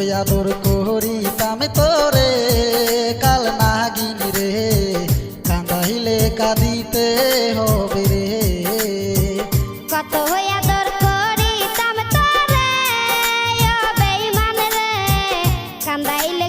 আদর করিতাম তোরে, কাল নাগিন রে। কান্দাইলে কাঁদিতে হবে রে। কত আদর করিতাম তোরে বেইমান রে। কান্দাইলে